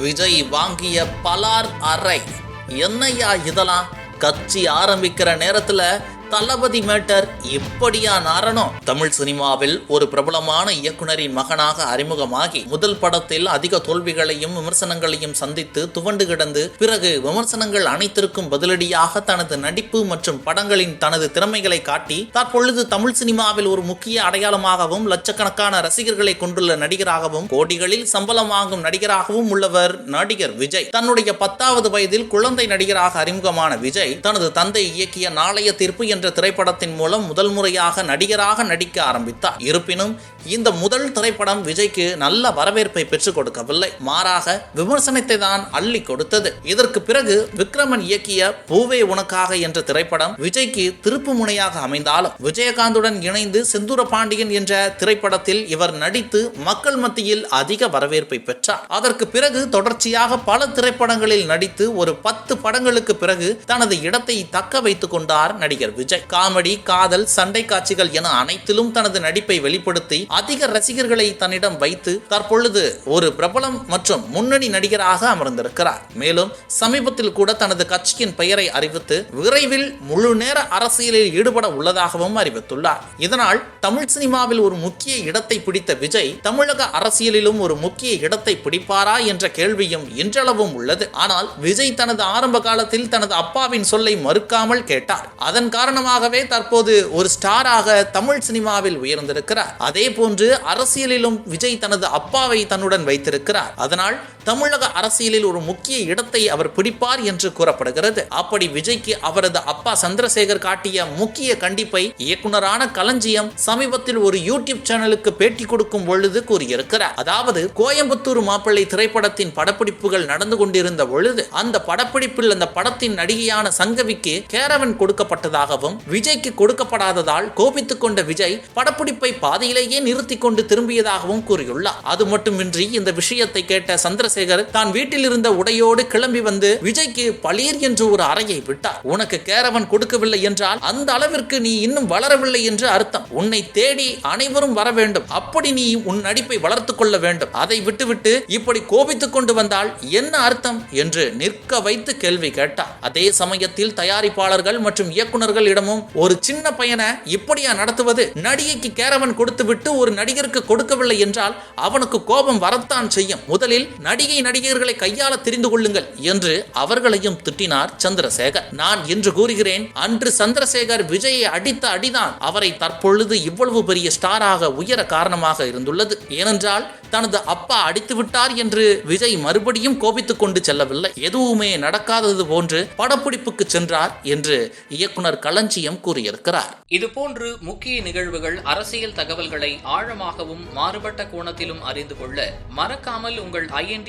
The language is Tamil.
விஜய் வாங்கிய பலார் அறை. என்னையா இதெல்லாம்? கட்சி ஆரம்பிக்கிற நேரத்தில் தளபதி மேட்டர் எப்படியா நாரணும் தமிழ் சினிமாவில் ஒரு பிரபலமான இயக்குனரின் மகனாக அறிமுகமாகி முதல் படத்தில் அதிக தோல்விகளையும் விமர்சனங்களையும் சந்தித்து துவண்டு கிடந்து பிறகு விமர்சனங்கள் அனைத்திற்கும் பதிலடியாக தனது நடிப்பு மற்றும் படங்களின் தனது திறமைகளை காட்டி தற்பொழுது தமிழ் சினிமாவில் ஒரு முக்கிய அடையாளமாகவும் லட்சக்கணக்கான ரசிகர்களை கொண்டுள்ள நடிகராகவும் கோடிகளில் சம்பளம் வாங்கும் நடிகராகவும் உள்ளவர் நடிகர் விஜய். தன்னுடைய பத்தாவது வயதில் குழந்தை நடிகராக அறிமுகமான விஜய் தனது தந்தை இயக்கிய நாளைய தீர்ப்பு என்ற என்ற திரைப்படத்தின் மூலம் முதல் முறையாக நடிகராக நடிக்க ஆரம்பித்தார். இருப்பினும் இந்த முதல் திரைப்படம் விஜய்க்கு நல்ல வரவேற்பை பெற்றுக் கொடுக்கவில்லை. மாறாக விமர்சனத்தை தான் அள்ளி கொடுத்தது. இதற்கு பிறகு விக்ரமன் இயக்கிய பூவே உனக்காக என்ற திரைப்படம் விஜய்க்கு திருப்பு முனையாக அமைந்தாலும் விஜயகாந்துடன் இணைந்து செந்தூர பாண்டியன் என்ற திரைப்படத்தில் இவர் நடித்து மக்கள் மத்தியில் அதிக வரவேற்பை பெற்றார். அதற்கு பிறகு தொடர்ச்சியாக பல திரைப்படங்களில் நடித்து ஒரு பத்து படங்களுக்கு பிறகு தனது இடத்தை தக்க வைத்துக் கொண்டார் நடிகர் விஜய். காமெடி காதல் சண்டை காட்சிகள் என அனைத்திலும் தனது நடிப்பை வெளிப்படுத்தி அதிக ரசிகர்களை தன்னிடம் வைத்து தற்பொழுது ஒரு பிரபலம் மற்றும் முன்னணி நடிகராக அமர்ந்திருக்கிறார். மேலும் சமீபத்தில் கூட தனது கட்சியின் பெயரை அறிவித்து விரைவில் முழு நேர அரசியலில் ஈடுபட உள்ளதாகவும் அறிவித்துள்ளார். இதனால் தமிழ் சினிமாவில் ஒரு முக்கிய இடத்தை பிடித்த விஜய் தமிழக அரசியலிலும் ஒரு முக்கிய இடத்தை பிடிப்பாரா என்ற கேள்வியும் இன்றளவும் உள்ளது. ஆனால் விஜய் தனது ஆரம்ப காலத்தில் தனது அப்பாவின் சொல்லை மறுக்காமல் கேட்டார். அதன் காரணம் காரணமாகவே தற்போது ஒரு ஸ்டாராக தமிழ் சினிமாவில் உயர்ந்திருக்கிறார். அதே போன்று அரசியலிலும் விஜய் தனது அப்பாவை தன்னுடன் வைத்திருக்கிறார். அதனால் தமிழக அரசியலில் ஒரு முக்கிய இடத்தை அவர் பிடிப்பார் என்று கூறப்படுகிறது. அப்படி விஜய்க்கு அவரது அப்பா சந்திரசேகர் காட்டிய முக்கிய கண்டிப்பை இயக்குனரான களஞ்சியம் சமீபத்தில் ஒரு யூடியூப் சேனலுக்கு பேட்டி கொடுக்கும் பொழுது கூறியிருக்கிறார். அதாவது கோயம்புத்தூர் மாப்பிள்ளை திரைப்படத்தின் படப்பிடிப்புகள் நடந்து கொண்டிருந்த பொழுது அந்த படப்பிடிப்பில் அந்த படத்தின் நடிகையான சங்கவிக்கு கேரவன் கொடுக்கப்பட்டதாகவும் விஜய்க்கு கொடுக்கப்படாததால் கோபித்துக் கொண்ட விஜய் படப்பிடிப்பை பாதையிலேயே நிறுத்தி கொண்டு திரும்பியதாகவும் கூறியுள்ளார். அது மட்டுமின்றி இந்த விஷயத்தை கேட்ட சந்திர சந்திரசேகர் தான் வீட்டில் இருந்த உடையோடு கிளம்பி வந்து விஜய்க்கு பளியர் என்று ஒரு அறையை விட்டார். உனக்கு கேரவன் கொடுக்கவில்லை என்றால் அந்த அளவிற்கு நீ இன்னும் வளரவில்லை என்று அர்த்தம். உன்னை தேடி அனைவரும் வர வேண்டும். அப்படி நீ உன் நடிப்பை வளர்த்துக் கொள்ள வேண்டும். அதை விட்டுவிட்டு இப்படி கோபித்துக் கொண்டு வந்தால் என்ன அர்த்தம் என்று நிற்க வைத்து கேள்வி கேட்டார். அதே சமயத்தில் தயாரிப்பாளர்கள் மற்றும் இயக்குனர்களிடமும் ஒரு சின்ன பையனை இப்படியா நடத்துவது? நடிகைக்கு கேரவன் கொடுத்து விட்டு ஒரு நடிகருக்கு கொடுக்கவில்லை என்றால் அவனுக்கு கோபம் வரத்தான் செய்யும். முதலில் நடி நடிகை நடிகர்களை கையாள தெரிந்து கொள்ளுங்கள் என்று அவர்களையும் திட்டினார் சந்திரசேகர். நான் என்று கூறுகிறேன் அன்று சந்திரசேகர் விஜயை அடித்த அடிதான் அவரை தற்பொழுது இவ்வளவு பெரிய ஸ்டாராக உயர காரணமாக இருந்துள்ளது. ஏனென்றால் தனது அப்பா அடித்து விட்டார் என்று விஜய் மறுபடியும் கோபித்துக் கொண்டு செல்லவில்லை. எதுவுமே நடக்காதது போன்று படப்பிடிப்புக்கு சென்றார் என்று இயக்குனர் களஞ்சியம் கூறியிருக்கிறார். இதுபோன்று முக்கிய நிகழ்வுகள் அரசியல் தகவல்களை ஆழமாகவும் மாறுபட்ட கோணத்திலும் அறிந்து கொள்ள மறக்காமல் உங்கள் IND